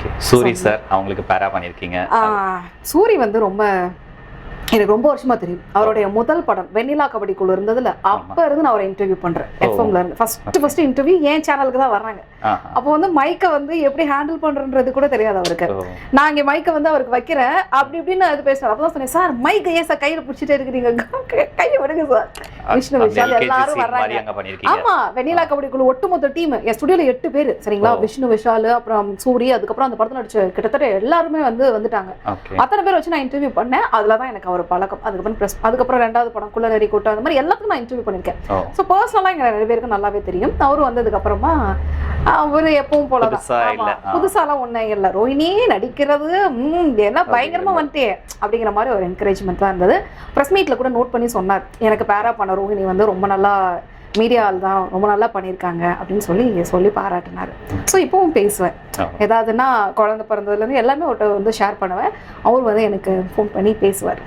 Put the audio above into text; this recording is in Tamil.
ஓகே. சூரி சார் அவங்களுக்கு பேரா பண்ணியிருக்கீங்க. சூரி வந்து ரொம்ப எனக்கு ரொம்ப வருஷமா தெரியும். அவருடைய முதல் படம் வெண்ணிலா கபடி குழு இருந்ததுல அப்ப இருந்து நான் அவரை இன்டர்வியூ பண்றேன். எஃப்எம்ல இருந்து. ஃபர்ஸ்ட் ஃபர்ஸ்ட் இன்டர்வியூ என் சேனலுக்கு தான் வர்றாங்க. அப்போ வந்து மைக்கை வந்து எப்படி ஹேண்டில் பண்றன்றது கூட தெரியாது அவருக்கு. நான் இங்க மைக்கை வந்து அவருக்கு வைக்கிறேன். அப்படி இப்படின்னு அது பேசுறேன் அப்பதான் சொன்னேன் சார் மைக்கை ஏன் சார் கையில பிடிச்சிட்டே இருக்கிறீங்க? கையை விடுங்க சார். விஷ்ணு விஷால் எல்லாரும் வர்றாங்க. ஆமா வெண்ணிலா கபடி குழு ஒட்டுமொத்த டீம் என் ஸ்டுடியோல எட்டு பேர் சரிங்களா. விஷ்ணு விஷால் அப்புறம் சூரி அதுக்கப்புறம் அந்த படத்துல நடிச்ச கிட்டத்தட்ட எல்லாருமே வந்து வந்துட்டாங்க. அத்தனை பேர் வச்சு நான் இன்டர்வியூ பண்ணேன். அதுல தான் எனக்கு அவர் பழக்கம். அதுக்கப்புறம் ப்ரெஸ் அதுக்கப்புறம் ரெண்டாவது படம் குள்ள நெறி கூட்டம் அந்த மாதிரி எல்லாத்துக்கும் நான் இன்டர்வியூ பண்ணியிருக்கேன். ஸோ பர்சனலாக எங்க நிறைய பேருக்கு நல்லாவே தெரியும். அவரும் வந்ததுக்கு அப்புறமா அவர் எப்பவும் போல. புதுசாலாம் ஒன்றும் இல்லை. ரோஹிணி நடிக்கிறது எல்லாம் பயங்கரமா வந்துட்டே அப்படிங்கிற மாதிரி ஒரு என்கரேஜ்மெண்ட் தான் இருந்தது. ப்ரெஸ் மீட்ல கூட நோட் பண்ணி சொன்னார். எனக்கு பேரா பண்ண ரோஹிணி வந்து ரொம்ப நல்லா மீடியா ஆள் தான் ரொம்ப நல்லா பண்ணியிருக்காங்க அப்படின்னு சொல்லி சொல்லி பாராட்டினார். ஸோ இப்பவும் பேசுவேன். ஏதாவதுன்னா குழந்தை பிறந்ததுலேருந்து எல்லாமே அவர்கிட்ட வந்து ஷேர் பண்ணுவேன். அவர் வந்து எனக்கு ஃபோன் பண்ணி பேசுவார்.